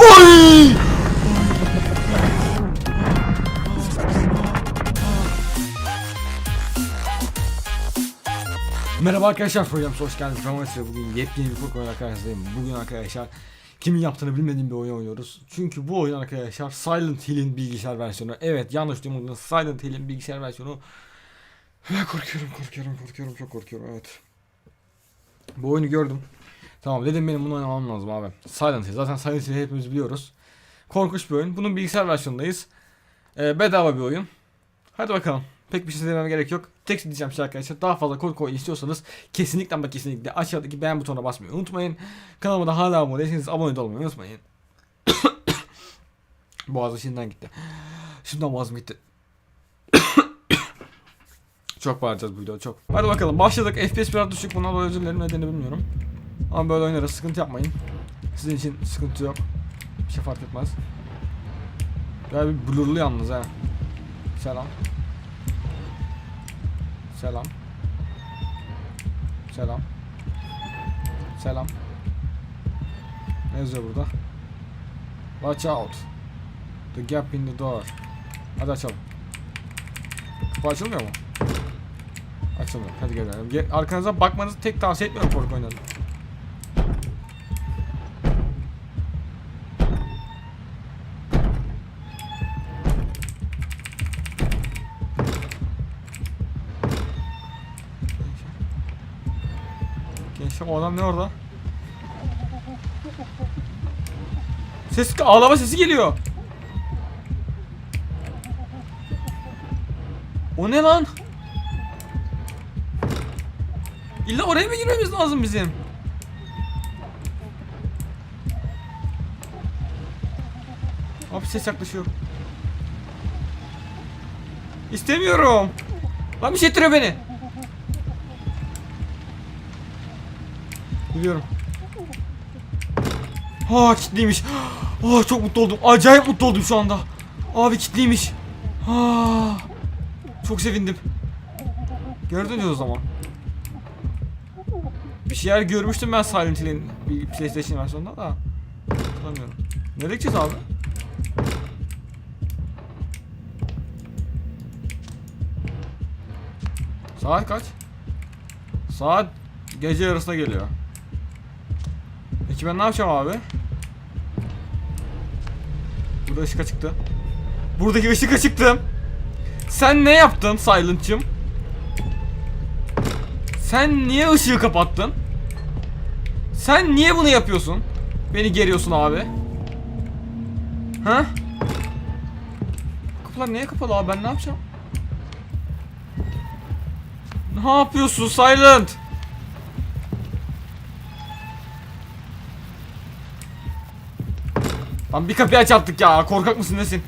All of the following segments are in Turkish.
Oy! Merhaba arkadaşlar programımıza hoş geldiniz. Mesut. Bugün yepyeni bir korku oyunu arkadaşlarım. Bugün arkadaşlar kimin yaptığını bilmediğim bir oyun oynuyoruz. Çünkü bu oyun arkadaşlar Silent Hill'in bilgisayar versiyonu. Evet yanlış duymadınız Silent Hill'in bilgisayar versiyonu. Ve korkuyorum korkuyorum korkuyorum çok korkuyorum evet. Bu oyunu gördüm. Tamam dedim benim bunu oynamam lazım abi. Silent Hill zaten Silent Hill'i hepimiz biliyoruz. Korkunç bir oyun. Bunun bilgisayar versiyonundayız. Ee, bedava bir oyun. Hadi bakalım. Pek bir şey dememe gerek yok. Tek diyeceğim şey arkadaşlar. Daha fazla korku oyunu istiyorsanız kesinlikle ama kesinlikle aşağıdaki beğen butonuna basmayı unutmayın. Kanalıma da hala abone değilseniz abone olmayı unutmayın. Boğazım şimdiden gitti. Şimdiden boğazım gitti. çok bağıracağız bu videoda çok. Hadi bakalım başladık. FPS biraz düşük. Buna da özür dilerim nedenini bilmiyorum. Ama böyle oynarız. Sıkıntı yapmayın. Sizin için sıkıntı yok. Bir şey fark etmez. Ya bir blurlu yalnız ha. Selam. Selam. Selam. Selam. Ne yazıyor burada? Watch out. The gap in the door. Hadi açalım. Kapı açılmıyor mu? Açılmıyor. Hadi gelelim. Ge- Arkanıza bakmanızı tek tavsiye etmiyorum korku oynadım. O adam ne orada? Ses ağlama sesi geliyor. O ne lan? İlla oraya mı girmemiz lazım bizim? Abi ses yaklaşıyor. İstemiyorum. Lan bir şey ettiriyor beni. Biliyorum. Ha kitliymiş. Ah çok mutlu oldum. Acayip mutlu oldum şu anda. Abi kitliymiş. Ha. Çok sevindim. Gördün ya o zaman. Bir şeyler görmüştüm ben Silent Hill'in bir PlayStation versiyonunda da. Hatırlamıyorum. Nereye gideceğiz abi? Saat kaç? Saat gece yarısına geliyor. Peki ben ne yapacağım abi? Burada ışık çıktı. Buradaki ışık çıktım. Sen ne yaptın Silent'cım? Sen niye ışığı kapattın? Sen niye bunu yapıyorsun? Beni geriyorsun abi. Ha? Kapılar niye kapalı abi ben ne yapacağım? Ne yapıyorsun Silent? Lan bir kapıyı aç artık ya. Korkak mısın nesin?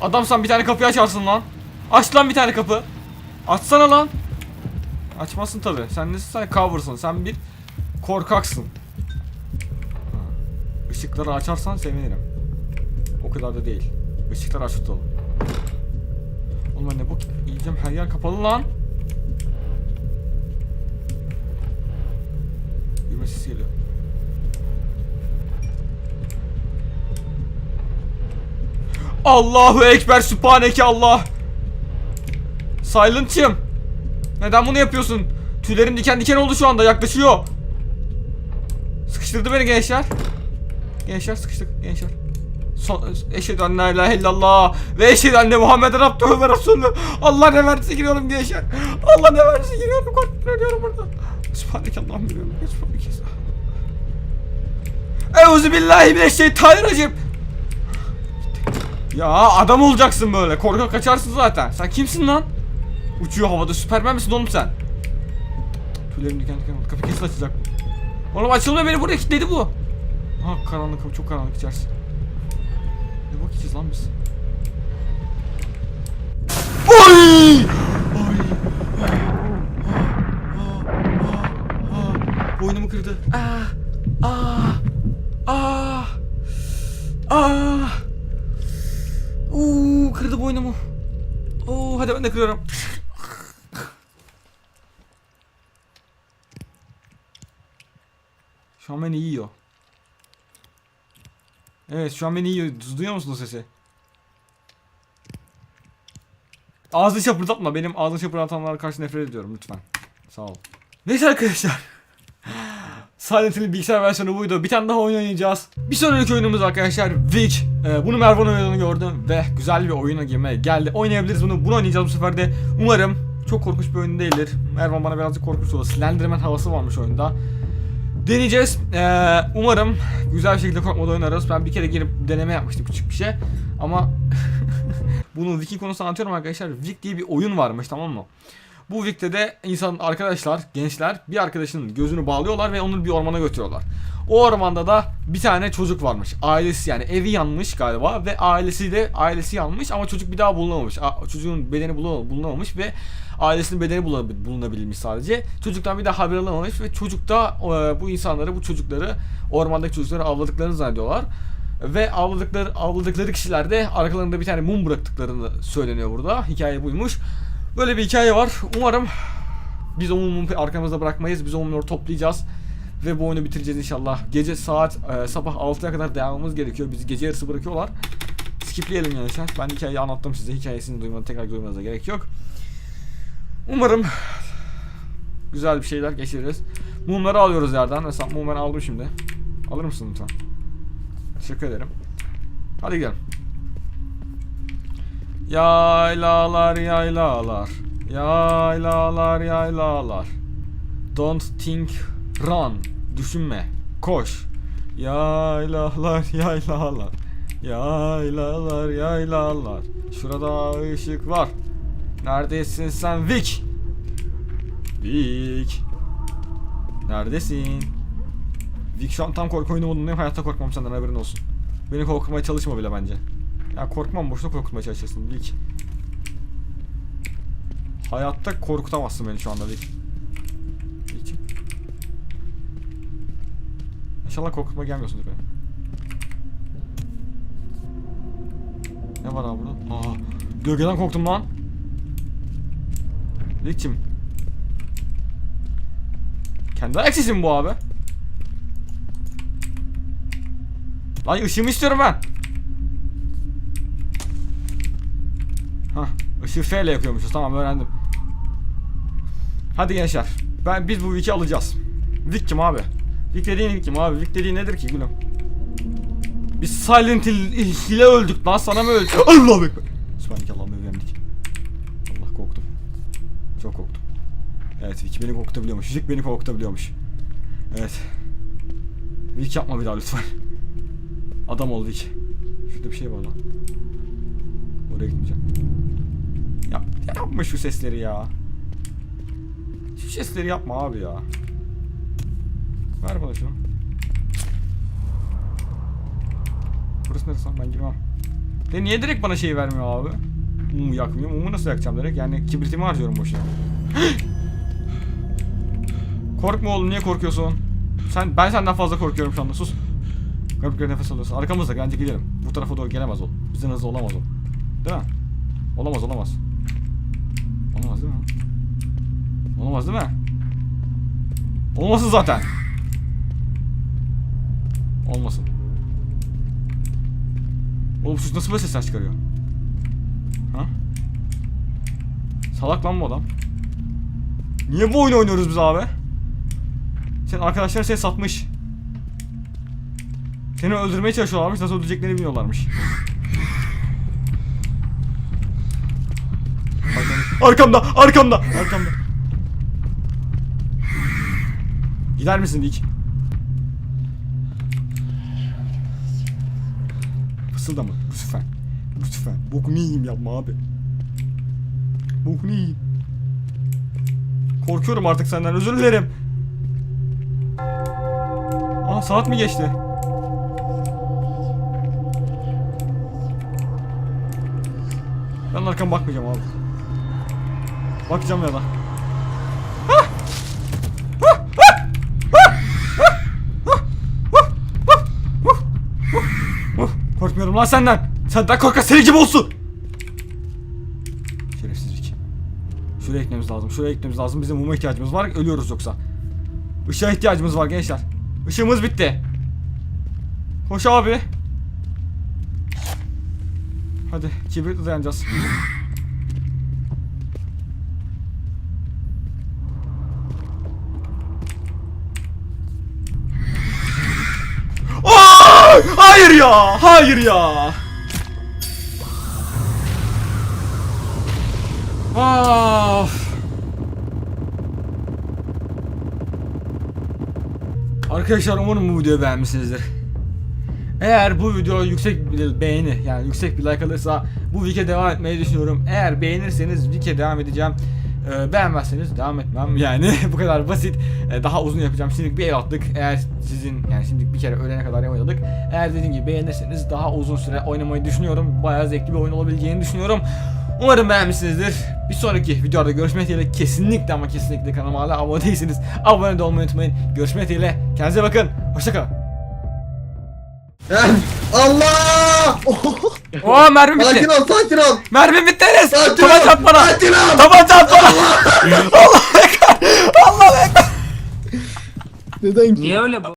Adamsan bir tane kapıyı açarsın lan. Aç lan bir tane kapı. Açsana lan. Açmasın tabi. Sen nesin sen cover'sın. Sen bir korkaksın. Işıkları açarsan sevinirim. O kadar da değil. Işıkları aç tutalım. Oğlum ne bu? Yiyeceğim her yer kapalı lan. Allahu Ekber Sübhaneke Allah. Silent'cığım. Neden bunu yapıyorsun? Tüylerim diken diken oldu şu anda yaklaşıyor. Sıkıştırdı beni gençler. Gençler sıkıştık gençler. Son, eşhedü en la ilahe illallah ve eşhedü enne Muhammeden abdühü ve resulü. Allah ne verdiyse giriyorum gençler. Allah ne verdiyse giriyorum. Korkuyorum ölüyorum burada. Sübhaneke Allah'ım biliyorum. Sübhaneke. Euzu billahi mineşşeytanirracim. Ya adam olacaksın böyle. Korkak kaçarsın zaten. Sen kimsin lan? Uçuyor havada. Süpermen misin oğlum sen? Tüylerim diken diken oldu. Kapı kesin açacak. Oğlum açılmıyor beni buraya kilitledi bu. Ha karanlık çok karanlık içerisi. Ne bakacağız lan biz? Oy! Oy! Boynumu kırdı. Ah! Ah! Boynumu. Oo hadi ben de kırıyorum. Şu an beni yiyor. Evet şu an beni iyi duyuyor musun o sesi? Ağzını şapırdatma. Benim ağzını şapırdatanlara karşı nefret ediyorum lütfen. Sağ ol. Neyse arkadaşlar. Silent Hill bilgisayar versiyonu buydu. Bir tane daha oynayacağız. Bir sonraki oyunumuz arkadaşlar Witch. Ee, bunu Mervan oynadığını gördüm ve güzel bir oyuna girmeye geldi. Oynayabiliriz bunu. Bunu oynayacağız bu sefer de. Umarım çok korkunç bir oyun değildir. Mervan bana birazcık korkunç oldu. Slenderman havası varmış oyunda. Deneyeceğiz. Ee, umarım güzel bir şekilde korkmadan oynarız. Ben bir kere girip deneme yapmıştım küçük bir şey. Ama bunu Wiki konusunu anlatıyorum arkadaşlar. Wik diye bir oyun varmış tamam mı? Bu Vik'te insan arkadaşlar, gençler bir arkadaşının gözünü bağlıyorlar ve onu bir ormana götürüyorlar. O ormanda da bir tane çocuk varmış. Ailesi yani evi yanmış galiba ve ailesi de ailesi yanmış ama çocuk bir daha bulunamamış. A- çocuğun bedeni bulun- bulunamamış ve ailesinin bedeni bulun- bulunabilmiş sadece. Çocuktan bir daha haber alamamış ve çocuk da bu insanları, bu çocukları ormandaki çocukları avladıklarını zannediyorlar. Ve avladıkları avladıkları kişiler de arkalarında bir tane mum bıraktıklarını söyleniyor burada. Hikaye buymuş. Böyle bir hikaye var. Umarım biz o mumu arkamızda bırakmayız. Biz o mumları toplayacağız. Ve bu oyunu bitireceğiz inşallah. Gece saat e, sabah 6'ya kadar devamımız gerekiyor. Bizi gece yarısı bırakıyorlar. Skipleyelim yani. Ben hikayeyi anlattım size. Hikayesini duymanıza tekrar duymanıza gerek yok. Umarım güzel bir şeyler geçiririz. Mumları alıyoruz yerden. Mesela mum ben aldım şimdi. Alır mısın lütfen? Teşekkür ederim. Hadi gidelim. Yaylalar yaylalar. Yaylalar yaylalar. Don't think run. Düşünme Koş. Yaylalar yaylalar. Yaylalar yaylalar. Şurada ışık var. Neredesin sen Vic? Vic. Neredesin? Vic şu an tam korku oyunu modundayım. Hayatta korkmam senden haberin olsun. Beni korkutmaya çalışma bile bence ya korkmam boşuna korkutmaya çalışırsın Lik. Hayatta korkutamazsın beni şu anda Lik. Lik. İnşallah korkutma gelmiyorsundur benim. Ne var abi burada? Aa, gölgeden korktum lan. Likçim. Kendi ayak bu abi? Lan ışığımı istiyorum ben. Hah, ışığı F ile yakıyormuşuz. Tamam öğrendim. Hadi gençler. Ben biz bu Wick'i alacağız. Wick kim abi? Wick dediğin kim abi? Wick dediğin nedir ki gülüm? Biz Silent Hill ile öldük lan sana mı öldük? Allah bekle. Sübhaneke Allah'ım öğrendik. Allah korktum. Çok korktum. Evet Wick beni korkutabiliyormuş. Wick beni korkutabiliyormuş. Evet. Wick yapma bir daha lütfen. Adam ol Wick. Şurada bir şey var lan. Oraya gitmeyeceğim. Ya yapma şu sesleri ya. Şu sesleri yapma abi ya. Ver bana şunu. Burası neresi lan ben girmem. De niye direkt bana şey vermiyor abi? Mumu yakmıyor. Mumu nasıl yakacağım direkt? Yani kibritimi harcıyorum boşuna. Korkma oğlum niye korkuyorsun? Sen ben senden fazla korkuyorum şu anda sus. Garip garip nefes alıyorsun. Arkamızda bence gidelim. Bu tarafa doğru gelemez o. Bizden hızlı olamaz o. Değil mi? Olamaz. Olamaz değil mi? Olamaz değil mi? Olmasın zaten. Olmasın. Oğlum sus nasıl böyle sesler çıkarıyor? Ha? Salak lan bu adam. Niye bu oyunu oynuyoruz biz abi? Senin arkadaşların seni satmış. Seni öldürmeye çalışıyorlarmış. Nasıl öldüreceklerini bilmiyorlarmış. Arkamda, arkamda, arkamda. Gider misin Dik? Fısıldama lütfen. Lütfen. Bokunu yiyeyim yapma abi. Bokunu yiyeyim. Korkuyorum artık senden özür dilerim. Aa saat mi geçti? Ben arkama bakmayacağım abi. Bakacağım ya da. korkarım lan senden. Senden korkar senin gibi olsun. Şerefsizlik. Şuraya eklememiz lazım. Şuraya eklememiz lazım. Bizim muma ihtiyacımız var. Ölüyoruz yoksa. Işığa ihtiyacımız var gençler. Işığımız bitti. Koş abi. Hadi kibrit dayanacağız. Hayır ya! Hayır ya! Of! Arkadaşlar umarım bu videoyu beğenmişsinizdir. Eğer bu video yüksek bir beğeni yani yüksek bir like alırsa bu Vike devam etmeyi düşünüyorum. Eğer beğenirseniz Vike devam edeceğim. Ee, beğenmezseniz devam etmem yani bu kadar basit. Ee, daha uzun yapacağım. Şimdilik bir el attık. Eğer sizin yani şimdilik bir kere ölene kadar oynadık. Eğer dediğim gibi beğenirseniz daha uzun süre oynamayı düşünüyorum. Bayağı zevkli bir oyun olabileceğini düşünüyorum. Umarım beğenmişsinizdir. Bir sonraki videoda görüşmek dileğiyle kesinlikle ama kesinlikle kanalıma hala abone değilseniz abone de olmayı unutmayın. Görüşmek dileğiyle. Kendinize bakın. Hoşçakalın. Allah! Oo mermi bitti. sakin ol, sakin ol. Mermi bitti Enes. Sakin Taban ol. çarp bana. Sakin ol. Taban çarp bana. Allah ekber. Allah ekber. Neden ki? Niye öyle bu?